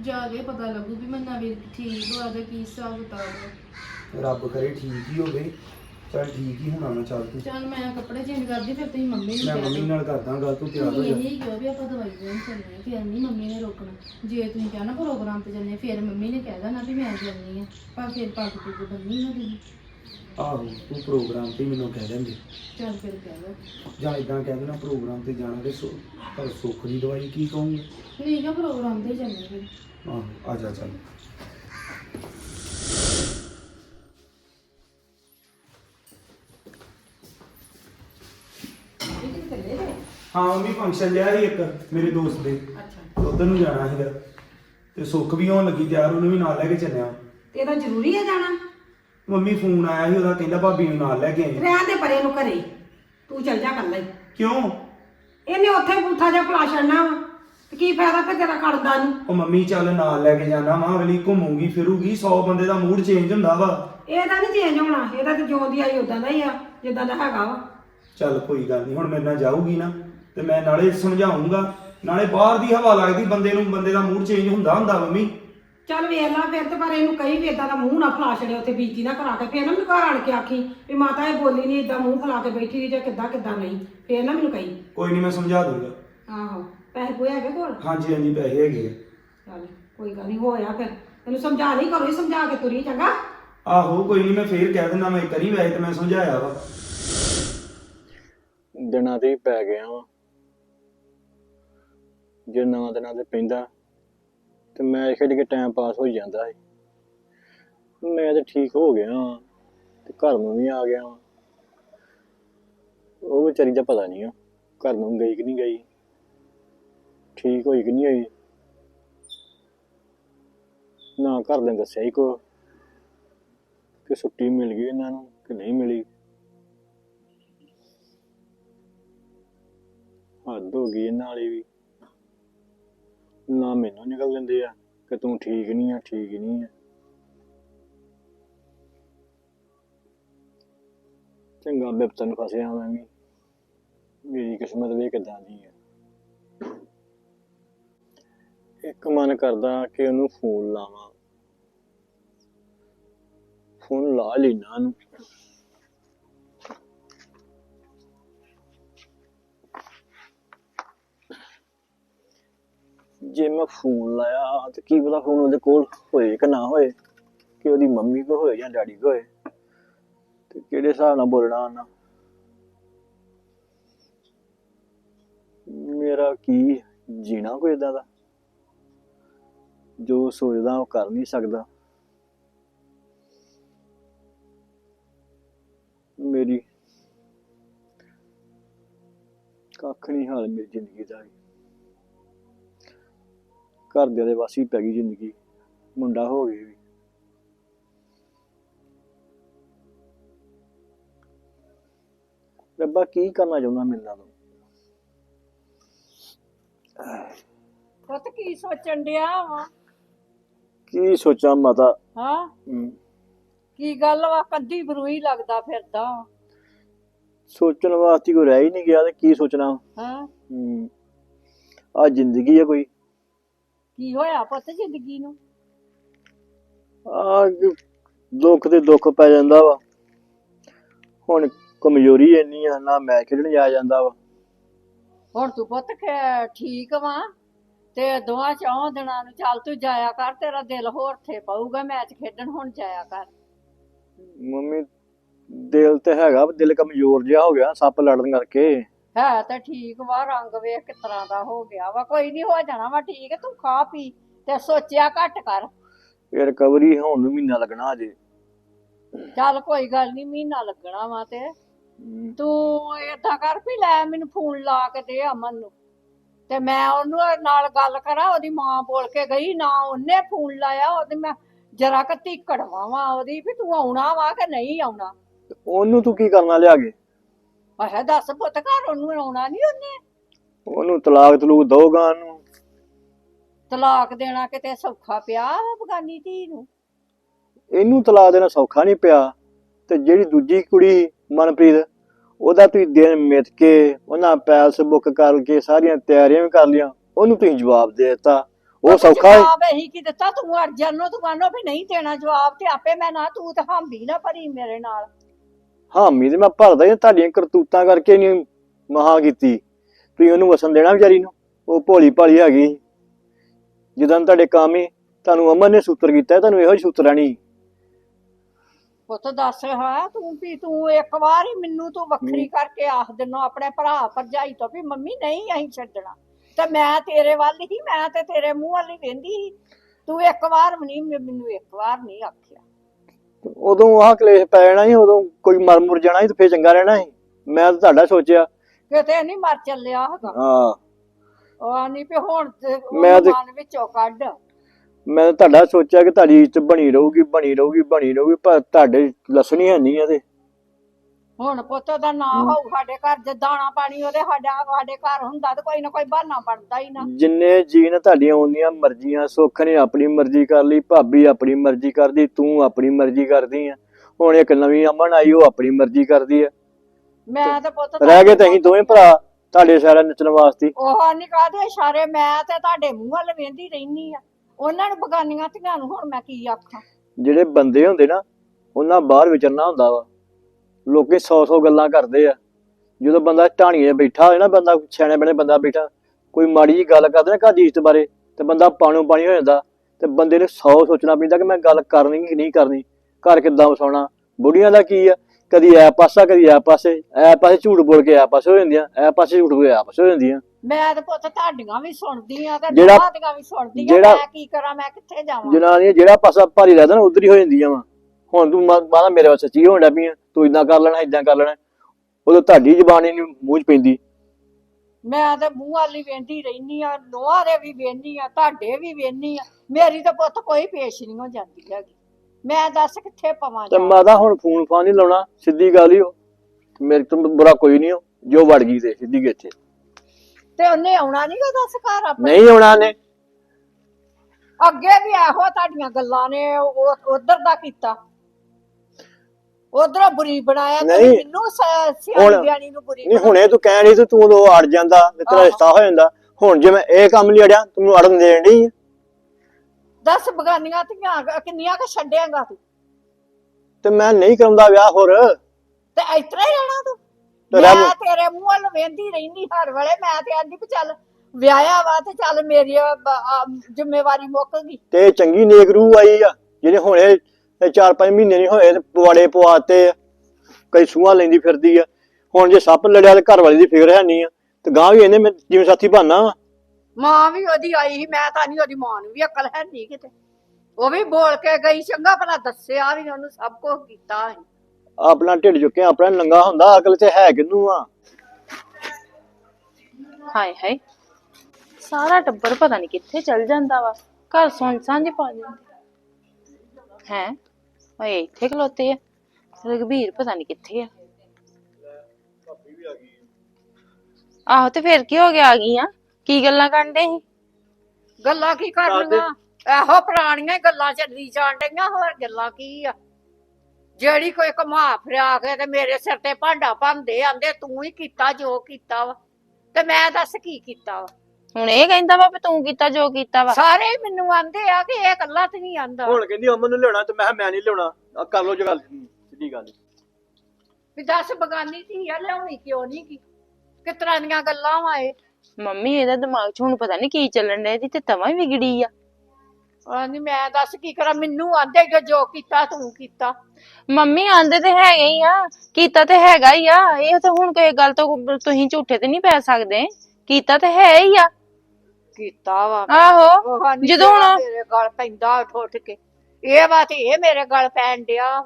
ਜਾ ਕੇ ਪਤਾ ਲੱਗੂ ਵੀ ਮੈਂ ਨਵੀਂ ਠੀਕ ਹੋਆ ਤੇ ਕੀ ਹਿਸਾਬ ਕਿਤਾਬ ਆ। ਰੱਬ ਕਰੇ ਠੀਕ ਹੀ ਹੋਵੇ। ਚੱਲ ਠੀਕ ਹੀ ਹੋਣਾ ਮੈਂ ਚੱਲ ਤੂੰ। ਚੱਲ ਮੈਂ ਕੱਪੜੇ ਚੇਂਜ ਕਰਦੀ ਫਿਰ ਤੁਸੀਂ ਮੰਮੀ ਨੂੰ ਮੈਂ ਕਹਿ ਮੰਮੀ ਦਿਓ। ਨਾਲ ਕਰਦਾ ਗੱਲ ਤੂੰ ਤਿਆਰ ਹੋ ਜਾ। ਇਹੀ ਕਿਹਾ ਵੀ ਆਪਾਂ ਦਵਾਈ ਲੈਣ ਚੱਲੇ ਆ ਫਿਰ ਨਹੀਂ ਮੰਮੀ ਨੇ ਰੋਕਣਾ। ਜੇ ਤੁਸੀਂ ਕਹਿਣਾ ਪ੍ਰੋਗਰਾਮ ਤੇ ਚੱਲੇ ਫਿਰ ਮੰਮੀ ਨੇ ਕਹਿ ਦੇਣਾ ਵੀ ਮੈਂ ਜਾਂਦੀ ਆ। ਪਰ ਫਿਰ ਪੱਗ ਪੁੱਗ ਬੰਨੀ ਨਾ ਤੁਸੀਂ ਆਹੋ ਤੂੰ ਪ੍ਰੋਗਰਾਮ ਤੇ ਹੀ ਮੈਨੂੰ ਕਹਿ ਦੇਂਗੇ ਚੱਲ ਫਿਰ ਕਹਿ ਦੋ ਜਾਂ ਇਦਾਂ ਕਹਿ ਦੇਣਾ ਪ੍ਰੋਗਰਾਮ ਤੇ ਜਾਣਾ ਤੇ ਸੁ- ਪਰ ਸੁੱਖ ਦੀ ਦਵਾਈ ਕੀ ਕਹੂੰਗਾ? ਠੀਕ ਆ ਪ੍ਰੋਗਰਾਮ ਤੇ ਚੱਲੇ ਫਿਰ। ਆਹੋ ਆ ਜਾ ਚੱਲ। ਹਾਂ ਮੰਮੀ ਫੰਕਸ਼ਨ ਲਿਆ ਸੀ ਇੱਕ ਮੇਰੇ ਦੋਸਤ ਦੇ। ਅੱਛਾ। ਉਧਰ ਨੂੰ ਜਾਣਾ ਸੀਗਾ। ਤੇ ਸੁੱਖ ਵੀ ਹੋਣ ਲੱਗੀ ਤਿਆਰ ਉਹਨੂੰ ਵੀ ਨਾਲ ਲੈ ਕੇ ਚੱਲਿਆ। ਤੇ ਇਹਦਾ ਜ਼ਰੂਰੀ ਹੈ ਜਾਣਾ। ਮੰਮੀ ਫੋਨ ਆਇਆ ਸੀ ਉਹਦਾ ਕਹਿੰਦਾ ਭਾਬੀ ਨੂੰ ਨਾਲ ਲੈ ਕੇ ਆਈ। ਰਹਿਣ ਦੇ ਪਰੇ ਨੂੰ ਘਰੇ। ਤੂੰ ਚੱਲ ਜਾ ਕੱਲਾ ਹੀ। ਕਿਉਂ? ਇਹਨੇ ਉੱਥੇ ਬੂਥਾ ਜਿਹਾ ਫਲਾ ਛੱਡਣਾ ਵਾ। ਤੇ ਕੀ ਫਾਇਦਾ ਫਿਰ ਤੇਰਾ ਕੱਢਦਾ ਨੂੰ? ਉਹ ਮੰਮੀ ਚੱਲ ਨਾਲ ਲੈ ਕੇ ਜਾਣਾ ਵਾ ਅਗਲੀ ਘੁੰਮੂਗੀ ਫਿਰੂਗੀ 100 ਬੰਦੇ ਦਾ ਮੂਡ ਚੇਂਜ ਹੁੰਦਾ ਵਾ। ਇਹਦਾ ਨਹੀਂ ਚੇਂਜ ਹੋਣਾ ਇਹਦਾ ਤੇ ਜਿਉਂ ਦੀ ਆਈ ਉਦਾਂ ਦਾ ਹੀ ਆ ਜਿੱਦਾਂ ਦਾ ਹੈਗਾ ਵਾ। ਚੱਲ ਕੋਈ ਗੱਲ ਨਹੀਂ ਹੁਣ ਮੇਰੇ ਨਾਲ ਜਾਊਗੀ ਨਾ। ਤੇ ਮੈਂ ਨਾਲੇ ਸਮਝਾਉਂਗਾ। ਨਾਲੇ ਬਾਹਰ ਦੀ ਹਵਾ ਲੱਗਦੀ ਬੰਦੇ ਨੂੰ ਬੰਦੇ ਦਾ ਮੂਡ ਚੇਂਜ ਹੁੰਦਾ ਹੁੰਦਾ ਮੰਮੀ। ਚੱਲ ਵੇਖ ਲਾ ਫਿਰ ਤੇ ਪਰ ਇਹਨੂੰ ਕਹੀ ਵੀ ਦਾ ਮੂੰਹ ਨਾ ਫਲਾ ਛੜਿਆ ਉੱਥੇ ਬੀਜੀ ਨਾ ਕਰਾ ਕੇ। ਫਿਰ ਨਾ ਮੈਨੂੰ ਘਰ ਆਣ ਕੇ ਆਖੀ ਵੀ ਮਾਤਾ ਇਹ ਬੋਲੀ ਨਹੀਂ ਏਦਾਂ ਮੂੰਹ ਫਲਾ ਕੇ ਬੈਠੀ ਰਹੀ ਜਾਂ ਕਿੱਦਾਂ ਕਿੱਦਾਂ ਨਹੀਂ। ਫਿਰ ਨਾ ਮੈਨੂੰ ਕਹੀ। ਕੋਈ ਨਹੀਂ ਮੈਂ ਸਮਝਾ ਦੂੰਗਾ। ਆਹੋ। ਪੈਸੇ ਕੋਈ ਹੈਗੇ ਕੋਲ? ਹਾਂਜੀ ਹਾਂਜੀ ਪੈਸੇ ਹੈਗੇ ਆ। ਚੱਲ ਕੋਈ ਗੱਲ ਨਹੀਂ ਹੋਇਆ ਫਿਰ। ਤੈਨੂੰ ਸਮਝਾ ਨਹੀਂ ਕਰੋ ਹੀ ਸਮਝਾ ਕੇ ਤੁਰੀ ਚੰਗਾ? ਆਹੋ ਕੋਈ ਨਹੀਂ ਮੈਂ ਫੇਰ ਕਹਿ ਦਿੰਦਾ ਮੈਂ ਕਰੀ ਵੈਸੇ ਤੇ ਮੈਂ ਸਮਝਾਇਆ ਵਾ। ਦਿਨਾਂ ਤੇ ਹੀ ਪੈ ਗਿਆ ਵਾ ਜੇ ਨਵਾਂ ਦਿਨਾਂ ਤੇ ਪੈਂਦਾ ਤੇ ਮੈਚ ਖੇਡ ਕੇ ਟਾਈਮ ਪਾਸ ਹੋ ਜਾਂਦਾ ਸੀ। ਮੈਂ ਤਾਂ ਠੀਕ ਹੋ ਗਿਆ ਵਾਂ ਤੇ ਘਰ ਨੂੰ ਵੀ ਆ ਗਿਆ ਵਾਂ। ਉਹ ਵਿਚਾਰੀ ਦਾ ਪਤਾ ਨਹੀਂ ਆ, ਘਰ ਨੂੰ ਗਈ ਕਿ ਨਹੀਂ ਗਈ। ਠੀਕ ਹੋਈ ਕਿ ਨਹੀਂ ਹੋਈ। ਨਾ ਘਰ ਦੇ ਦੱਸਿਆ ਹੀ ਕੋ ਕਿ ਛੁੱਟੀ ਮਿਲ ਗਈ ਇਹਨਾਂ ਨੂੰ ਕਿ ਨਹੀਂ ਮਿਲੀ। ਹੱਦ ਹੋ ਗਈ ਇਹਨਾਂ ਵਾਲੀ ਵੀ। ਨਾ ਮੈਨੂੰ ਨਿਕਲ ਦਿੰਦੇ ਆ ਕਿ ਤੂੰ ਠੀਕ ਨਹੀਂ ਆ, ਠੀਕ ਨਹੀਂ ਆ। ਚੰਗਾ ਬਿਪਤਨ ਫਸਿਆ ਮੈਂ ਵੀ। ਮੇਰੀ ਕਿਸਮਤ ਵੇ ਕਿਦਾਂ ਦੀ ਹੈ ਇੱਕ ਮਨ ਕਰਦਾ ਕਿ ਉਹਨੂੰ ਫੋਨ ਲਾਵਾਂ। ਫੋਨ ਲਾ ਲੈਣਾ ਨੂੰ ਜੇ ਮੈਂ ਫੋਨ ਲਾਇਆ ਤੇ ਕੀ ਪਤਾ ਫੋਨ ਉਹਦੇ ਕੋਲ ਹੋਏ ਕਿ ਨਾ ਹੋਏ, ਕਿ ਉਹਦੀ ਮੰਮੀ ਕੋ ਹੋਏ ਜਾਂ ਡੈਡੀ ਕੋ ਹੋਏ, ਤੇ ਕਿਹੜੇ ਹਿਸਾਬ ਨਾਲ ਬੋਲਣਾ ਉਹਨਾਂ। ਮੇਰਾ ਕੀ ਜੀਣਾ ਕੋਈ ਇਦਾਂ ਦਾ? ਜੋ ਸੋਚਦਾ ਉਹ ਕਰ ਨਹੀਂ ਸਕਦਾ। ਮੇਰੀ ਕੱਖ ਨਹੀਂ ਹਾਲ ਮੇਰੀ ਜ਼ਿੰਦਗੀ ਦਾ ਘਰਦਿਆਂ ਦੇ ਵਾਸੀ ਪੈ ਗਈ ਜ਼ਿੰਦਗੀ। ਮੁੰਡਾ ਹੋ ਗਿਆ ਵੀ। ਰੱਬਾ ਕੀ ਕਰਨਾ ਚਾਹੁੰਦਾ ਮੇਰੇ ਨਾਲ ਪੁੱਤ ਕੀ ਸੋਚਣ ਡਿਆ ਵਾ? ਕੀ ਸੋਚਾਂ ਮਾਤਾ? ਹਾਂ? ਹਮ, ਕੀ ਗੱਲ ਵਾ? ਕੱਦੀ ਬਰੂਈ ਲੱਗਦਾ ਫਿਰਦਾ ਵਾਂ? ਸੋਚਣ ਵਾਸਤੇ ਕੋਈ ਰਹਿ ਹੀ ਨਹੀਂ ਗਿਆ ਤੇ ਕੀ ਸੋਚਣਾ? ਹਾਂ? ਆ ਜ਼ਿੰਦਗੀ ਹੈ ਕੋਈ। ਕੀ ਹੋਇਆ ਪੁੱਤ ਜ਼ਿੰਦਗੀ ਨੂੰ? ਆ ਦੁੱਖ ਤੇ ਦੁੱਖ ਪੈ ਜਾਂਦਾ ਵਾ। ਹੁਣ ਕਮਜ਼ੋਰੀ ਇੰਨੀ ਆ ਨਾ ਮੈਚ ਖੇਡਣ ਜਾ ਜਾਂਦਾ ਵਾ। ਹੁਣ ਤੂੰ ਪੁੱਤ ਖੈ- ਠੀਕ ਵਾ ਤੇ ਦੋਆਂ ਚੌਂ ਦਿਨਾਂ ਨੂੰ ਚੱਲ ਤੂੰ ਜਾਇਆ ਕਰ ਤੇਰਾ ਦਿਲ ਹੋਰ ਥੇ ਪਊਗਾ ਮੈਚ ਖੇਡਣ ਹੁਣ ਜਾਇਆ ਕਰ। ਮੰਮੀ ਦਿਲ ਤੇ ਹੈਗਾ ਦਿਲ ਕਮਜ਼ੋਰ ਜਿਹਾ ਹੋ ਗਿਆ ਸੱਪ ਲੜਨ ਕਰਕੇ। ਹੈ ਤਾਂ ਠੀਕ ਵਾ ਰੰਗ ਵੇਖ ਕਿਸ ਤਰ੍ਹਾਂ ਦਾ ਹੋ ਗਿਆ ਵਾ। ਕੋਈ ਨਹੀਂ ਹੋ ਜਾਣਾ ਵਾ ਠੀਕ ਤੂੰ ਖਾ ਪੀ ਤੇ ਸੋਚਿਆ ਘੱਟ ਕਰ। ਇਹ ਰਿਕਵਰੀ ਹੋਣ ਨੂੰ ਮਹੀਨਾ ਲੱਗਣਾ ਅਜੇ। ਚੱਲ ਕੋਈ ਗੱਲ ਨਹੀਂ ਮਹੀਨਾ ਲੱਗਣਾ ਵਾ ਤੇ। ਤੂੰ ਏਦਾਂ ਕਰ ਵੀ ਲੈ ਮੈਨੂੰ ਫੋਨ ਲਾ ਕੇ ਦੇ ਅਮਨ ਨੂੰ। ਤੇ ਮੈਂ ਉਹਨੂੰ ਨਾਲ ਗੱਲ ਕਰਾਂ ਉਹਦੀ ਮਾਂ ਬੋਲ ਕੇ ਗਈ ਨਾ ਉਹਨੇ ਫੋਨ ਲਾਇਆ ਉਹਦੀ ਮੈਂ ਜਰਾ ਕੱਤੀ ਕੜਵਾਵਾਂ ਉਹਦੀ ਵੀ ਤੂੰ ਆਉਣਾ ਵਾ ਕਿ ਨਹੀਂ ਆਉਣਾ। ਉਹਨੂੰ ਤੂੰ ਕੀ ਕਰਨਾ ਲਿਆ ਕੇ? ਆਹ ਦੱਸ ਪੁੱਤ ਘਰ ਉਹਨੂੰ ਆਉਣਾ ਨਹੀਂ ਉਹਨੇ? ਉਹਨੂੰ ਤਲਾਕ ਤਲੂਕ ਦਊਗਾ ਉਹਨੂੰ। ਤਲਾਕ ਦੇਣਾ ਕਿਤੇ ਸੌਖਾ ਪਿਆ ਬਗਾਨੀ ਧੀ ਨੂੰ? ਇਹਨੂੰ ਤਲਾਕ ਦੇਣਾ ਸੌਖਾ ਨਹੀਂ ਪਿਆ। ਤੇ ਜਿਹੜੀ ਦੂਜੀ ਕੁੜੀ ਮਨਪ੍ਰੀਤ ਉਹਦਾ ਤੁਸੀਂ ਦਿਨ ਮਿੱਥ ਕੇ ਉਹਨਾਂ ਪੈਲਸ ਬੁੱਕ ਕਰਕੇ ਸਾਰੀਆਂ ਤਿਆਰੀਆਂ ਵੀ ਕਰ ਲੀਆਂ ਉਹਨੂੰ ਤੁਸੀਂ ਜਵਾਬ ਦੇ ਦਿੱਤਾ। ਉਹ ਸੌਖਾ ਹੈ। ਜਵਾਬ ਇਹੀ ਕੀ ਦਿੱਤਾ? ਤੂੰ ਅਰਜਨ ਨੂੰ ਤੂੰ ਆਨੋ ਵੀ ਨਹੀਂ ਦੇਣਾ ਜਵਾਬ ਤੇ ਆਪੇ ਮੈਂ ਨਾ ਤੂੰ ਤਾਂ ਹਾਮੀ ਨਾ ਭਰੀ ਮੇਰੇ ਨਾਲ। ਹਾਮੀ ਤੇ ਮੈਂ ਭਰਦਾ ਹੀ ਤੁਹਾਡੀਆਂ ਕਰਤੂਤਾਂ ਕਰਕੇ ਨਹੀਂ ਮਹਾ ਕੀਤੀ। ਤੁਸੀਂ ਉਹਨੂੰ ਵਸਣ ਦੇਣਾ ਵਿਚਾਰੀ ਨੂੰ ਉਹ ਭੋਲੀ ਭਾਲੀ ਹੈਗੀ। ਜਦੋਂ ਤੁਹਾਡੇ ਕੰਮ ਹੀ ਤੁਹਾਨੂੰ ਅਮਨ ਨੇ ਸੂਤਰ ਕੀਤਾ ਤੁਹਾਨੂੰ ਇਹੋ ਹੀ ਸੂਤਰ ਨਹੀਂ ਪੁੱਤ ਦੱਸ ਹਾਂ ਤੂੰ ਵੀ ਤੂੰ ਇੱਕ ਵਾਰ ਹੀ ਮੈਨੂੰ ਤੂੰ ਵੱਖਰੀ ਕਰਕੇ ਆਖ ਦਿਨੋ ਆਪਣੇ ਭਰਾ ਭਰਜਾਈ ਤੋਂ ਵੀ ਮੰਮੀ ਨਹੀਂ ਅਸੀਂ ਛੱਡਣਾ। ਤੇ ਮੈਂ ਤੇਰੇ ਵੱਲ ਹੀ ਮੈਂ ਤੇ ਤੇਰੇ ਮੂੰਹ ਵੱਲ ਹੀ ਵੇਂਦੀ ਤੂੰ ਇੱਕ ਵਾਰ ਨਹੀਂ ਮੈਨੂੰ ਇੱਕ ਵਾਰ ਨਹੀਂ ਆਖਿਆ। ਉਦੋਂ ਆਹ ਕਲੇਸ਼ ਪੈ ਜਾਣਾ ਸੀ ਉਦੋਂ ਕੋਈ ਮਰ ਮੁਰ ਜਾਣਾ ਸੀ ਤੇ ਫੇਰ ਚੰਗਾ ਰਹਿਣਾ ਸੀ। ਮੈਂ ਤਾਂ ਤੁਹਾਡਾ ਸੋਚਿਆ। ਕਿਤੇ ਨਹੀਂ ਮਰ ਚੱਲਿਆ ਹੈਗਾ। ਹਾਂ। ਉਹ ਨਹੀਂ ਵੀ ਹੁਣ ਤੇ ਮੈਂ ਉਹਨੂੰ ਤੇ- ਮਨ ਵਿੱਚੋਂ ਕੱਢ। ਮੈਂ ਤਾਂ ਤੁਹਾਡਾ ਸੋਚਿਆ ਕਿ ਤੁਹਾਡੀ ਇੱਜ਼ਤ ਬਣੀ ਰਹੂਗੀ ਬਣੀ ਰਹੂਗੀ ਬਣੀ ਰਹੂਗੀ ਪਰ ਤੁਹਾਡੇ ਲਸਣੀ ਹੈ ਨਹੀਂ ਇਹਦੇ। ਹੁਣ ਪੁੱਤ ਦਾ ਨਾਂ ਹੋਊ ਸਾਡੇ ਘਰ ਜੇ ਦਾਣਾ ਪਾਣੀ ਉਹਦੇ ਸਾਡਾ ਸਾਡੇ ਘਰ ਹੁੰਦਾ ਤੇ ਕੋਈ ਨਾ ਕੋਈ ਬਹਾਨਾ ਬਣਦਾ ਹੀ ਨਾ। ਜਿੰਨੇ ਜੀਨ ਤੁਹਾਡੀਆਂ ਆਉਂਦੀਆਂ ਮਰਜ਼ੀਆਂ ਸੁੱਖ ਨੇ ਆਪਣੀ ਮਰਜ਼ੀ ਕਰ ਲਈ ਭਾਬੀ ਆਪਣੀ ਮਰਜ਼ੀ ਕਰਦੀ ਤੂੰ ਆਪਣੀ ਮਰਜ਼ੀ ਕਰਦੀ ਆ। ਹੁਣ ਇੱਕ ਨਵੀਂ ਅਮਨ ਆਈ ਉਹ ਆਪਣੀ ਮਰਜ਼ੀ ਕਰਦੀ ਆ। ਮੈਂ ਤੇ ਪੁੱਤ ਰਹਿ ਗਏ ਤਾਂ ਅਸੀਂ ਦੋਵੇਂ ਭਰਾ ਤੁਹਾਡੇ ਸਾਰਾ ਨੱਚਣ ਵਾਸਤੇ। ਉਹ ਨਹੀਂ ਕਾਹਦੇ ਇਸ਼ਾਰੇ ਮੈਂ ਤੇ ਤੁਹਾਡੇ ਮੂੰਹ ਵੱਲ ਵੇਂਦੀ ਰਹਿਨੀ ਆ। ਉਹਨਾਂ ਨੂੰ ਬਗਾਨੀਆਂ ਧੀਆਂ ਨੂੰ ਹੁਣ ਮੈਂ ਕੀ ਆਖਾਂ। ਜਿਹੜੇ ਬੰਦੇ ਹੁੰਦੇ ਨਾ ਉਹਨਾਂ ਬਾਹਰ ਵਿਚਰਨਾ ਹੁੰਦਾ ਵਾ। ਲੋਕੀ 100-100 ਗੱਲਾਂ ਕਰਦੇ ਆ। ਜਦੋਂ ਬੰਦਾ ਢਾਣੀਏ ਬੈਠਾ ਹੋਏ ਨਾ ਬੰਦਾ ਸਿਆਣੇ ਬਣੇ ਬੰਦਾ ਬੈਠਾ ਕੋਈ ਮਾੜੀ ਜੀ ਗੱਲ ਕਰਦੇ ਨਾ ਘਰ ਦੀ ਇੱਜ਼ਤ ਬਾਰੇ ਤੇ ਬੰਦਾ ਪਾਣੂ ਪਾਣੀ ਹੋ ਜਾਂਦਾ ਤੇ ਬੰਦੇ ਨੂੰ 100 ਸੋਚਣਾ ਪੈਂਦਾ ਕਿ ਮੈਂ ਗੱਲ ਕਰਨੀ ਕਿ ਨਹੀਂ ਕਰਨੀ ਘਰ ਕਿੱਦਾਂ ਵਸਾਉਣਾ ਬੁੜੀਆਂ ਦਾ ਕੀ ਆ? ਕਦੀ ਐ ਪਾਸਾ ਕਦੀ ਐ ਪਾਸੇ ਐ ਪਾਸੇ ਝੂਠ ਬੋਲ ਕੇ ਐ ਪਾਸੇ ਹੋ ਜਾਂਦੀਆਂ ਐ ਪਾਸੇ ਝੂਠ ਬੋਲ ਕੇ ਐ ਪਾਸੇ ਹੋ ਜਾਂਦੀਆਂ। ਮੈਂ ਤੇ ਪੁੱਤ ਤੁਹਾਡੀਆਂ ਵੀ ਸੁਣਦੀ ਆ ਤੇ ਜਿਹੜਾ- ਤੁਹਾਡੀਆਂ ਵੀ ਸੁਣਦੀ ਆ ਮੈਂ ਕੀ ਕਰਾਂ ਮੈਂ ਕਿੱਥੇ ਜਾਵਾਂ? ਜਨਾਨੀਆਂ ਜਿਹੜਾ ਪਾਸਾ ਭਾਰੀ ਲੱਗਦਾ ਨਾ ਉਧਰ ਹੀ ਹੋ ਜਾਂਦੀਆਂ ਵਾ। ਹੁਣ ਤੂੰ ਮਾਨਾ ਮੇਰੇ ਵਾਸਤੇ ਸੱਚੀ ਹੋਣ ਪਈ ਆ। ਤੂੰ ਇਦਾਂ ਕਰ ਲੈਣਾ ਇਦਾਂ ਕਰ ਲੈਣਾ। ਉਦੋਂ ਤੁਹਾਡੀ ਜ਼ਬਾਨ ਹੀ ਨੀ ਮੂੰਹ 'ਚ ਪੈਂਦੀ। ਮੈਂ ਤੇ ਮੂੰਹ ਵਾਲੀ ਵੇਂਦੀ ਰਹਿਨੀ ਆ ਨੋਹਾਂ ਦੇ ਵੀ ਵੇਂਦੀ ਆ ਤੁਹਾਡੇ ਵੀ ਵੇਂਦੀ ਆ। ਮੇਰੀ ਤਾਂ ਪੁੱਤ ਕੋਈ ਪੇਸ਼ ਨਹੀਂ ਹੋ ਜਾਂਦੀ ਹੈਗੀ। ਮੈਂ ਦੱਸ ਕਿੱਥੇ ਪਵਾਂ ਤੇ ਜਾ ਮਾਤਾ ਹੁਣ ਫੋਨ ਫਾਨ ਨਹੀਂ ਲਾਉਣਾ ਸਿੱਧੀ ਗੱਲ ਹੀ ਉਹ। ਮੇਰੇ ਤੋਂ ਬੁਰਾ ਕੋਈ ਨਹੀਂ ਜੋ ਵੜ ਗਈ ਤੇ ਸਿੱਧੀ ਇੱਥੇ। ਤੇ ਉਹਨੇ ਆਉਣਾ ਨਹੀਂ ਗਾ ਦੱਸ ਘਰ ਆਪਣੇ? ਨਹੀਂ ਆਉਣਾ ਨੇ ਅੱਗੇ ਵੀ ਇਹੋ ਤੁਹਾਡੀਆਂ ਗੱਲਾਂ ਨੇ ਉਧਰ ਦਾ ਕੀਤਾ। ਉਧਰੋਂ ਬੁਰੀ ਬਣਾਇਆ ਤੇ ਨਹੀਂ। ਮੈਨੂੰ ਸ- ਸਿਆਣੀ ਹੁਣ- ਬਿਆਣੀ ਨੂੰ ਬੁਰੀ ਨਹੀਂ ਹੁਣੇ ਤੂੰ ਕਹਿ ਰਹੀ ਸੀ ਤੂੰ ਉਦੋਂ ਅੜ ਜਾਂਦਾ ਤੇ ਤੇਰਾ ਆਹੋ। ਰਿਸ਼ਤਾ ਹੋ ਜਾਂਦਾ। ਹੁਣ ਜੇ ਮੈਂ ਇਹ ਕੰਮ ਲਈ ਅੜਿਆ ਤੂੰ ਮੈਨੂੰ ਅੜਨ ਦੇਣ ਡਈ ਆ। ਦਸ ਬਗਾਨੀਆਂ ਧੀਆਂ ਕ- ਕਿੰਨੀਆਂ ਕ ਛੱਡੇਂਗਾ ਤੂੰ? ਤੇ ਮੈਂ ਨਹੀਂ ਕਰਾਉਂਦਾ ਵਿਆਹ ਹੋਰ। ਤੇ ਇਤਰਾ ਹੀ ਰਹਿਣਾ ਤੂੰ? ਮੈਂ ਤੇਰੇ ਮੂੰਹ ਵੱਲ ਵੇਂਦੀ ਰਹਿੰਦੀ ਹਰ ਵੇਲੇ। ਮੈਂ ਤੇ ਆਂਦੀ ਵੀ ਚੱਲ ਵਿਆਹਿਆ ਵਾ ਤੇ ਚੱਲ ਮੇਰੀ ਬ- ਜ਼ਿੰਮੇਵਾਰੀ ਮੁੱਕ ਗਈ। ਤੇ ਚੰਗੀ ਨੇਕ ਰੂਹ ਆਈ ਆ ਜਿਹਨੇ ਹੁਣੇ ਇਹ ਚਾਰ ਪੰਜ ਮਹੀਨੇ ਨਹੀਂ ਹੋਏ ਤੇ ਪਵਾੜੇ ਪਵਾਤੇ ਆ ਕਈ ਸੂਹਾਂ ਲੈਂਦੀ ਫਿਰਦੀ ਆ। ਹੁਣ ਜੇ ਸੱਪ ਲੜਿਆ ਤੇ ਘਰ ਵਾਲੀ ਦੀ ਫਿਕਰ ਹੈ ਨਹੀਂ ਆ ਤੇ ਗਾਂ ਵੀ ਇਹਨੇ ਮੈਂ ਜਿਵੇਂ ਸਾਥੀ ਬਹਾਨਾ ਵਾ। ਮਾਂ ਵੀ ਉਹਦੀ ਆਈ ਸੀ ਮੈਂ ਤਾਂ ਨਹੀਂ ਉਹਦੀ ਮਾਂ ਨੂੰ ਵੀ ਅਕਲ ਹੈ ਨਹੀਂ ਕਿਤੇ। ਉਹ ਵੀ ਬੋਲ ਕੇ ਗਈ ਚੰਗਾ ਭਲਾ ਦੱਸਿਆ ਵੀ ਉਹਨੂੰ ਸਭ ਕੁਝ ਕੀਤਾ ਸੀ। ਆਪਣਾ ਢਿੱਡ ਚੁੱਕਿਆ ਆਪਣਾ ਨੰਗਾ ਹੁੰਦਾ ਅਕਲ ਤੇ ਹੈ ਕਿਨੂੰ ਆ? ਹਾਏ ਹਾਏ ਸਾਰਾ ਟੱਬਰ ਪਤਾ ਨਹੀਂ ਕਿੱਥੇ ਚਲ ਜਾਂਦਾ ਵਾ। ਘਰ ਸੁਣ ਸਾਂਝ ਪਾ ਜਾਂਦੇ ਹੈ? ਓਏ ਇੱਥੇ ਖਲੋਤੇ ਆ। ਰਘਬੀਰ ਪਤਾ ਨਹੀਂ ਕਿੱਥੇ ਆ। ਆਹੋ ਤੇ ਫਿਰ ਕੀ ਹੋ ਗਿਆ ਆ ਗਈ ਆ ਕੀ ਗੱਲਾਂ ਕਰਦੇ ਸੀ? ਗੱਲਾਂ ਕੀ ਕਰਨੀਆਂ ਇਹੋ ਪੁਰਾਣੀਆਂ ਹੀ ਗੱਲਾਂ ਚੱਲੀ ਜਾਣ ਡਈਆਂ ਹੋਰ ਗੱਲਾਂ ਕੀ ਆ? ਜਿਹੜੀ ਕੋਈ ਕਮਾ ਫਿਰਿਆ ਕੇ ਤੇ ਮੇਰੇ ਸਿਰ ਤੇ ਭਾਂਡਾ ਭੰਦੇ ਆਂਦੇ ਤੂੰ ਹੀ ਕੀਤਾ ਜੋ ਕੀਤਾ ਵਾ। ਤੇ ਮੈਂ ਦੱਸ ਕੀ ਕੀਤਾ ਵਾ? ਹੁਣ ਇਹ ਕਹਿੰਦਾ ਵਾ ਵੀ ਤੂੰ ਕੀਤਾ ਜੋ ਕੀਤਾ ਵਾ। ਸਾਰੇ ਹੀ ਮੈਨੂੰ ਆਂਦੇ ਆ ਕਿ ਇਹ ਕੱਲਾ ਤੇ ਨਹੀਂ ਆਂਦਾ। ਹੁਣ ਕਹਿੰਦੀ ਅਮਨ ਨੂੰ ਲਿਆਉਣਾ ਤੇ ਮੈਂ ਕਿਹਾ ਮੈਂ ਨਹੀਂ ਲਿਆਉਣਾ। ਆਹ ਕਰ ਲੋ ਜੋ ਗੱਲ ਸਿੱਧੀ ਗੱਲ ਵੀ ਦੱਸ ਬਗਾਨੀ ਧੀ ਆ ਲਿਆਉਣੀ ਕਿਉਂ ਨਹੀਂ ਕੀ? ਕਿਸ ਤਰ੍ਹਾਂ ਦੀਆਂ ਗੱਲਾਂ ਵਾ ਇਹ? ਮੰਮੀ ਇਹਦਾ ਦਿਮਾਗ 'ਚ ਹੁਣ ਪਤਾ ਨਹੀਂ ਕੀ ਚੱਲਣ ਡਿਆ ਇਹਦੀ ਤੇ ਤਵਾਂ ਹੀ ਵਿਗੜੀ ਆ। ਆਂਦੀ ਮੈਂ ਦੱਸ ਕੀ ਕਰਾਂ ਮੈਨੂੰ ਆਂਦੇ ਕਿ ਜੋ ਕੀਤਾ ਤੂੰ ਕੀਤਾ। ਮੰਮੀ ਆਂਦੇ ਤੇ ਹੈਗੇ ਹੀ ਆ ਕੀਤਾ ਤੇ ਹੈਗਾ ਹੀ ਆ। ਇਹ ਤਾਂ ਹੁਣ ਕੋਈ ਗੱਲ ਤੋਂ ਤੁਸੀਂ ਝੂਠੇ ਤੇ ਨਹੀਂ ਪੈ ਸਕਦੇ। ਕੀਤਾ ਤੇ ਹੈ ਹੀ ਆ। ਕੀਤਾ ਵਾ ਆਹੋ ਉਹ ਜਦੋਂ ਹੁਣ ਮੇਰੇ ਗਲ ਪੈਂਦਾ ਉੱਠ ਉੱਠ ਕੇ। ਇਹ ਵਾ ਤੇ ਇਹ ਮੇਰੇ ਗਲ ਪੈਣ ਡਿਆ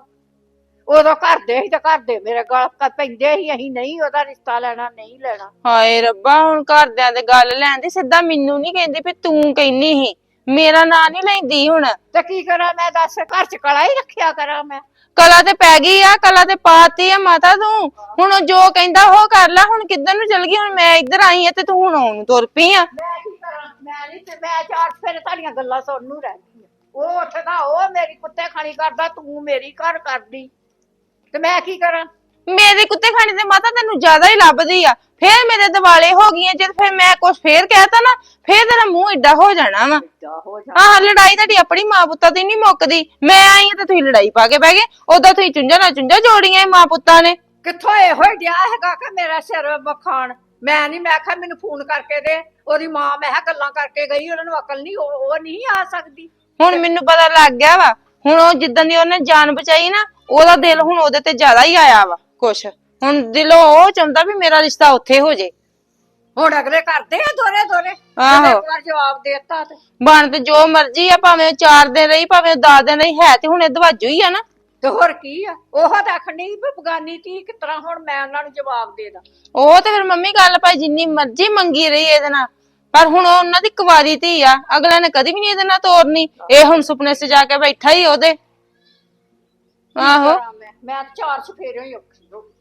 ਉਦੋਂ ਕਰਦੇ ਸੀ ਤੇ ਕਰਦੇ ਮੇਰੇ ਗਲ ਕ- ਪੈਂਦੇ ਸੀ ਅਸੀਂ ਨਹੀਂ ਉਹਦਾ ਰਿਸ਼ਤਾ ਲੈਣਾ ਨਹੀਂ ਲੈਣਾ। ਹਾਏ ਰੱਬਾ ਹੁਣ ਘਰਦਿਆਂ ਦੇ ਗੱਲ ਲੈਂਦੀ ਸਿੱਧਾ ਮੈਨੂੰ ਨਹੀਂ ਕਹਿੰਦੀ ਵੀ ਤੂੰ ਕਹਿੰਨੀ ਸੀ। ਮੇਰਾ ਨਾਂ ਨਹੀਂ ਲੈਂਦੀ ਹੁਣ। ਤੇ ਕੀ ਕਰਾਂ ਮੈਂ ਦੱਸ ਘਰ ਚ ਕਲਾ ਹੀ ਰੱਖਿਆ ਕਰਾਂ ਮੈਂ। ਕਲਾ ਤੇ ਪੈ ਗਈ ਆ ਕਲਾ ਤੇ ਪਾਤੀ ਆ ਮਾਤਾ ਤੂੰ। ਹੁਣ ਉਹ ਜੋ ਕਹਿੰਦਾ ਉਹ ਕਰ ਲੈ ਹੁਣ ਕਿੱਧਰ ਨੂੰ ਚਲ ਗਈ? ਹੁਣ ਮੈਂ ਇੱਧਰ ਆਈ ਆ ਤੇ ਤੂੰ ਹੁਣ ਆਉਣ ਨੂੰ ਤੁਰ ਪਈ ਆ। ਮੈਂ ਕੀ ਕਰਾਂ? ਮੈਂ ਨਹੀਂ ਤੇ ਮੈਂ ਚਾਰ ਫਿਰ ਤੁਹਾਡੀਆਂ ਗੱਲਾਂ ਸੁਣਨ ਨੂੰ ਰਹਿੰਦੀ ਆ। ਉਹ ਉੱਠਦਾ ਉਹ ਮੇਰੀ ਕੁੱਤੇ ਖਾਣੀ ਕਰਦਾ ਤੂੰ ਮੇਰੀ ਘਰ ਕਰਦੀ। ਤੇ ਮੈਂ ਕੀ ਕਰਾਂ? ਮੇਰੇ ਕੁੱਤੇ ਖਾਣੇ ਤੇ ਮਾਤਾ ਤੈਨੂੰ ਜ਼ਿਆਦਾ ਹੀ ਲੱਭਦੀ ਆ। ਫੇਰ ਮੇਰੇ ਦਿਵਾਲੇ ਹੋ ਗਈਆਂ ਜਦ ਫੇਰ ਮੈਂ ਕੁਝ ਫੇਰ ਕਹਿਤਾ ਨਾ ਫੇਰ ਤੇਰਾ ਮੂੰਹ ਏਡਾ ਹੋ ਜਾਣਾ ਵਾ। ਜਾ ਹੋ ਜਾ ਆਹ ਲੜਾਈ ਤੁਹਾਡੀ ਆਪਣੀ ਮਾਂ ਪੁੱਤਾਂ ਦੀ ਨਹੀਂ ਮੁੱਕਦੀ। ਮੈਂ ਆਈ ਆ ਤੇ ਤੁਸੀਂ ਲੜਾਈ ਪਾ ਕੇ ਬਹਿ ਗਏ। ਉਦੋਂ ਤੁਸੀਂ ਚੁੰਝਾ ਨਾ ਚੁੰਝਾ ਜੋੜੀਆਂ ਇਹ ਮਾਂ ਪੁੱਤਾਂ ਨੇ। ਕਿੱਥੋਂ ਇਹੋ ਹੀ ਡਿਆ ਹੈਗਾ ਕਿ ਮੇਰਾ ਸਿਰ ਬਖਾਣ ਮੈਂ ਨਹੀਂ ਮੈਂ ਕਿਹਾ ਮੈਨੂੰ ਫੋਨ ਕਰਕੇ ਦੇ। ਉਹਦੀ ਮਾਂ ਮੈਂ ਕਿਹਾ ਗੱਲਾਂ ਕਰਕੇ ਗਈ ਉਹਨਾਂ ਨੂੰ ਅਕਲ ਨਹੀਂ ਉਹ ਉਹ ਨਹੀਂ ਆ ਸਕਦੀ। ਹੁਣ ਮੈਨੂੰ ਪਤਾ ਲੱਗ ਗਿਆ ਵਾ। ਹੁਣ ਉਹ ਜਿੱਦਾਂ ਦੀ ਉਹਨੇ ਜਾਨ ਬਚਾਈ ਨਾ ਉਹਦਾ ਦਿਲ ਹੁਣ ਉਹਦੇ ਤੇ ਜ਼ਿਆਦਾ ਹੀ ਆਇਆ ਵਾ। ਕੁਛ। ਹੁਣ ਦਿਲੋਂ ਉਹ ਚਾਹੁੰਦਾ ਵੀ ਮੇਰਾ ਰਿਸ਼ਤਾ ਉੱਥੇ ਹੋ ਜੇ। ਹੁਣ ਅਗਲੇ ਕਰਦੇ ਆ ਦੋਰੇ ਦੋਰੇ ਆਹੋ। ਇੱਕ ਵਾਰ ਜਵਾਬ ਦੇਤਾ ਤੇ। ਬਣ ਤੇ ਜੋ ਮਰਜ਼ੀ ਆ ਭਾਵੇਂ ਉਹ ਚਾਰ ਦਿਨ ਰਹੀ ਭਾਵੇਂ ਉਹ 10 ਦਿਨ ਰਹੀ ਹੈ ਤੇ ਹੁਣ ਇਹ ਦਵਾਜੂ ਹੀ ਆ ਨਾ। ਤੇ ਹੋਰ ਕੀ ਆ? ਉਹ ਤਾਂ ਆਖਣੀ ਵੀ ਬਗਾਨੀ ਤੀ ਕਿਸ ਤਰ੍ਹਾਂ ਹੁਣ ਮੈਂ ਉਹਨਾਂ ਨੂੰ ਜਵਾਬ ਦੇ ਦਾਂ। ਉਹ ਤੇ ਫਿਰ ਮੰਮੀ ਗੱਲ ਭਾਈ ਜਿੰਨੀ ਮਰਜ਼ੀ ਮੰਗੀ ਰਹੀ ਇਹਦੇ ਨਾਲ। ਪਰ ਹੁਣ ਉਹ ਉਹਨਾਂ ਦੀ ਕੁਵਾਰੀ ਧੀ ਆ ਅਗਲਾ ਨੇ ਕਦੀ ਵੀ ਨਹੀਂ ਇਹਦੇ ਨਾਲ ਤੋਰਨੀ। ਇਹ ਹੁਣ ਸੁਪਨੇ 'ਚ ਜਾ ਕੇ ਬੈਠਾ ਹੀ ਉਹਦੇ। ਆਹੋ। ਮੈਂ ਤਾਂ ਚਾਰ ਚਫੇਰੇ ਹੀ ਔਖੀ ਹੋ ਗਈ।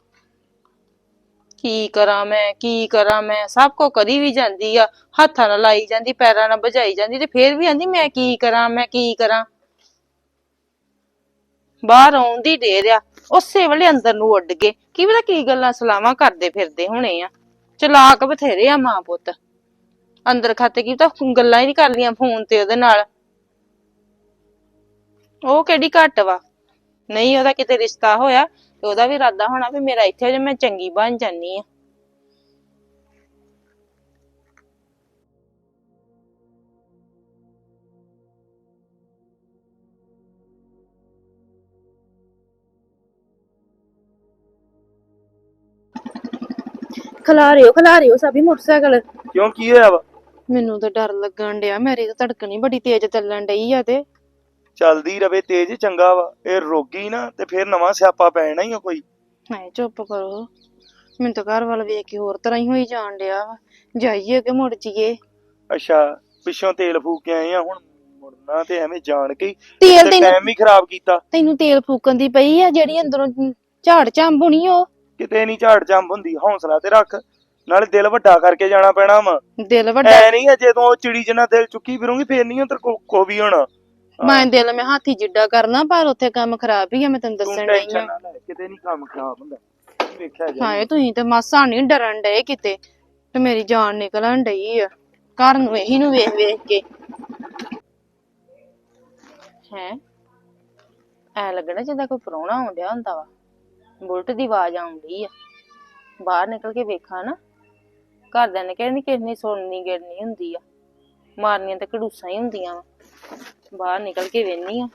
ਕੀ ਕਰਾਂ ਮੈਂ, ਕੀ ਕਰਾਂ ਮੈਂ? ਸਭ ਕੋ ਕਰੀ ਵੀ ਜਾਂਦੀ ਆ, ਹੱਥਾਂ ਨਾਲ ਲਾਈ ਜਾਂਦੀ, ਪੈਰਾਂ ਨਾਲ ਭਜਾਈ ਜਾਂਦੀ ਤੇ ਫੇਰ ਵੀ ਆਂਦੀ ਮੈਂ ਕੀ ਕਰਾਂ, ਮੈਂ ਕੀ ਕਰਾਂ? ਬਾਹਰ ਆਉਂਦੀ ਦੇ ਰਿਆ ਉਸੇ ਵੇਲੇ ਅੰਦਰ ਨੂੰ ਉੱਡ ਗਏ। ਕੀ ਪਤਾ ਕੀ ਗੱਲਾਂ ਸਲਾਹਾਂ ਕਰਦੇ ਫਿਰਦੇ ਹੋਣੇ ਆ। ਚਲਾਕ ਬਥੇਰੇ ਆ ਮਾਂ ਪੁੱਤ। ਅੰਦਰ ਖਾਤੇ ਕੀ ਤਾਂ ਗੱਲਾਂ ਹੀ ਨਹੀਂ ਕਰਦੀਆਂ ਫੋਨ ਤੇ ਉਹਦੇ ਨਾਲ। ਉਹ ਕਿਹੜੀ ਘੱਟ ਵਾ? ਨਹੀਂ ਉਹਦਾ ਕਿਤੇ ਰਿਸ਼ਤਾ ਹੋਇਆ ਤੇ ਉਹਦਾ ਵੀ ਇਰਾਦਾ ਹੋਣਾ ਵੀ ਮੇਰਾ ਇੱਥੇ ਜੇ ਮੈਂ ਚੰਗੀ ਬਣ ਜਾਨੀ ਆ। ਖਲਾਰਿਓ ਖਲਾਰਿਓ ਸਭੀ ਮੋਟਰਸਾਈਕਲ। ਕਿਉਂ ਕੀ ਹੋਇਆ ਵਾ? ਮੈਨੂੰ ਤਾਂ ਡਰ ਲੱਗਣ ਡਿਆ ਮੇਰੀ ਤਾਂ ਧੜਕਣ ਹੀ ਬੜੀ ਤੇਜ਼ ਚੱਲਣ ਡਈ ਆ ਤੇ। ਚੱਲਦੀ ਰਵੇ ਤੇਜ਼ ਚੰਗਾ ਵਾ। ਇਹ ਰੋਗੀ ਨਾ ਤੇ ਫਿਰ ਨਵਾਂ ਸਿਆਪਾ ਪੈਣਾ ਹੀ ਆ ਕੋਈ। ਹਾਏ ਚੁੱਪ ਕਰੋ। ਮੈਨੂੰ ਤਾਂ ਘਰ ਵੱਲ ਵੇਖ ਕੇ ਹੋਰ ਤਰ੍ਹਾਂ ਹੀ ਹੋਈ ਜਾਣ ਡਿਆ ਵਾ। ਜਾਈਏ ਕਿ ਮੁੜ ਜੀਏ ਅੱਛਾ ਪਿੱਛੋਂ ਤੇਲ ਫੂਕ ਕੇ ਆਏ ਆ ਹੁਣ ਮੁੜਨਾ ਤੇ ਐਵੇਂ ਜਾਣ ਕੇ ਤੇਲ ਤੈਨੂੰ ਟਾਈਮ ਵੀ ਖਰਾਬ ਕੀਤਾ। ਤੈਨੂੰ ਤੇਲ ਫੂਕਣ ਦੀ ਪਈ ਆ ਜਿਹੜੀ ਅੰਦਰੋਂ ਝਾੜ ਝੰਬ ਹੋਣੀ ਉਹ? ਕਿਤੇ ਨਹੀਂ ਝਾੜ ਜੰਮ ਹੁੰਦੀ ਹੌਸਲਾ ਤੇ ਰੱਖ। ਨਾਲੇ ਦਿਲ ਵੱਡਾ ਕਰਕੇ ਜਾਣਾ ਪੈਣਾ ਵਾ। ਦਿਲ ਵੱਡਾ ਐ ਨਹੀਂ ਆ ਜਦੋਂ ਉਹ ਚਿੜੀ ਜਿੰਨਾ ਦਿਲ ਚੁੱਕੀ ਫਿਰੂੰਗੀ ਫੇਰ ਨਹੀਂ ਉਧਰ ਕੋ ਵੀ ਹੋਣਾ। ਮੈਂ ਦਿਲ ਮੈਂ ਹਾਥੀ ਜਿੱਡਾ ਕਰਨਾ ਪਰ ਉੱਥੇ ਕੰਮ ਖਰਾਬ ਹੀ ਆ ਮੈਂ ਤੈਨੂੰ ਤੂੰ ਦੱਸਣ ਡਈ ਟੈਨਸ਼ਨ ਆ। ਨਾ ਲੈ ਕਿਤੇ ਨਹੀਂ ਕੰਮ ਖਰਾਬ ਹੁੰਦਾ। ਵੇਖਿਆ ਜਾ ਹਾਏ ਤੁਸੀਂ ਤੇ ਮਾਸਾ ਨਹੀਂ ਡਰਨ ਡਏ ਕਿਤੇ ਤੇ ਮੇਰੀ ਜਾਨ ਨਿਕਲਣ ਡਈ ਆ। ਘਰ ਨੂੰ ਇਹੀ ਨੂੰ ਵੇਖ ਵੇਖ ਕੇ। ਹੈ? ਐ ਲੱਗਣਾ ਜਿੱਦਾਂ ਕੋਈ ਪ੍ਰਾਹੁਣਾ ਆਉਂਦਿਆ ਹੁੰਦਾ ਵਾ। ਬੁਲਟ ਦੀ ਆਵਾਜ਼ ਆਉਂਦੀ ਆ। ਬਾਹਰ ਨਿਕਲ ਕੇ ਵੇਖਾਂ ਨਾ। ਘਰਦਿਆਂ ਨੇ ਕਹਿੰਦੀ ਕਿਸ ਨੇ ਸੁਣਨੀ ਗਿਰਨੀ ਹੁੰਦੀ ਆ। ਮਾਰਨੀਆਂ ਤਾਂ ਘੜੂਸਾਂ ਹੀ ਹੁੰਦੀਆਂ ਵਾ। ਬਾਹਰ ਨਿਕਲ ਕੇ ਵੇਖਨੀ ਆ।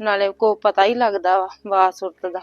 ਨਾਲੇ ਕੋ ਪਤਾ ਹੀ ਲੱਗਦਾ ਵਾ ਆਵਾਜ਼ ਸੁਰਤ ਦਾ